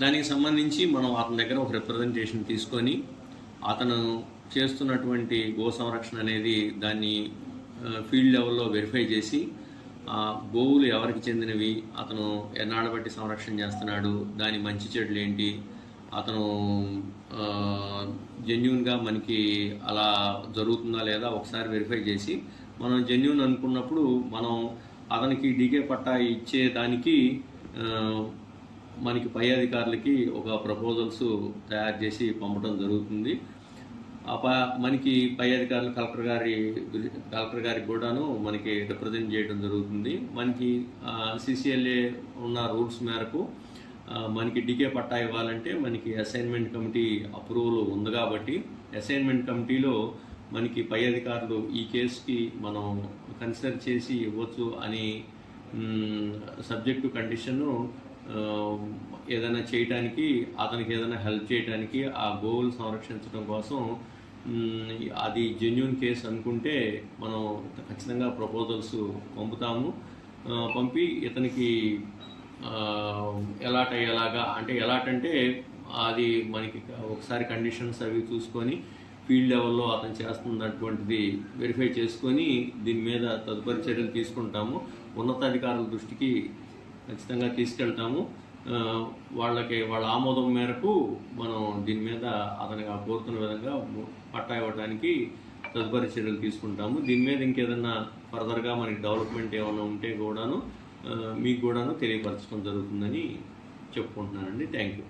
దానికి సంబంధించి మనం అతని దగ్గర ఒక రిప్రజెంటేషన్ తీసుకొని అతను చేస్తున్నటువంటి గో సంరక్షణ అనేది దాన్ని ఫీల్డ్ లెవెల్లో వెరిఫై చేసి ఆ గోవులు ఎవరికి చెందినవి అతను ఎన్నాళ్ళ బట్టి సంరక్షణ చేస్తున్నాడు దాని మంచి చెడులు ఏంటి అతను జెన్యున్గా మనకి అలా జరుగుతుందా లేదా ఒకసారి వెరిఫై చేసి మనం జెన్యున్ అనుకున్నప్పుడు మనం అతనికి డీకే పట్టా ఇచ్చే దానికి మనకి పై అధికారులకి ఒక ప్రపోజల్స్ తయారు చేసి పంపడం జరుగుతుంది. ఆ ప- మనకి పై అధికారులు కలెక్టర్ గారి కలెక్టర్ గారికి కూడాను మనకి రిప్రజెంట్ చేయడం జరుగుతుంది. మనకి సిసిఎల్ఏ ఉన్న రూల్స్ మేరకు మనకి డికే పట్టా ఇవ్వాలంటే మనకి అసైన్మెంట్ కమిటీ అప్రూవల్ ఉంది కాబట్టి అసైన్మెంట్ కమిటీలో మనకి పై అధికారులు ఈ కేసుకి మనం కన్సిడర్ చేసి ఇవ్వచ్చు అని సబ్జెక్టు కండిషన్ను ఏదైనా చేయటానికి అతనికి ఏదైనా హెల్ప్ చేయడానికి ఆ గోవులు సంరక్షించడం కోసం అది జెన్యున్ కేసు అనుకుంటే మనం ఖచ్చితంగా ప్రపోజల్స్ పంపుతాము. పంపి ఇతనికి ఎలాట్ అయ్యేలాగా అంటే ఎలాట్ అంటే అది మనకి ఒకసారి కండిషన్స్ అవి చూసుకొని ఫీల్డ్ లెవెల్లో అతను చేస్తున్నటువంటిది వెరిఫై చేసుకొని దీని మీద తదుపరి చర్యలు తీసుకుంటాము. ఉన్నతాధికారుల దృష్టికి ఖచ్చితంగా తీసుకెళ్తాము. వాళ్ళకి వాళ్ళ ఆమోదం మేరకు మనం దీని మీద అతనికి ఆ కోరుతున్న విధంగా పట్టా ఇవ్వడానికి తదుపరి చర్యలు తీసుకుంటాము. దీని మీద ఇంకేదన్నా ఫర్దర్గా మనకి డెవలప్మెంట్ ఏమైనా ఉంటే కూడాను మీకు కూడాను తెలియపరచడం జరుగుతుందని చెప్పుకుంటున్నానండి. Thank you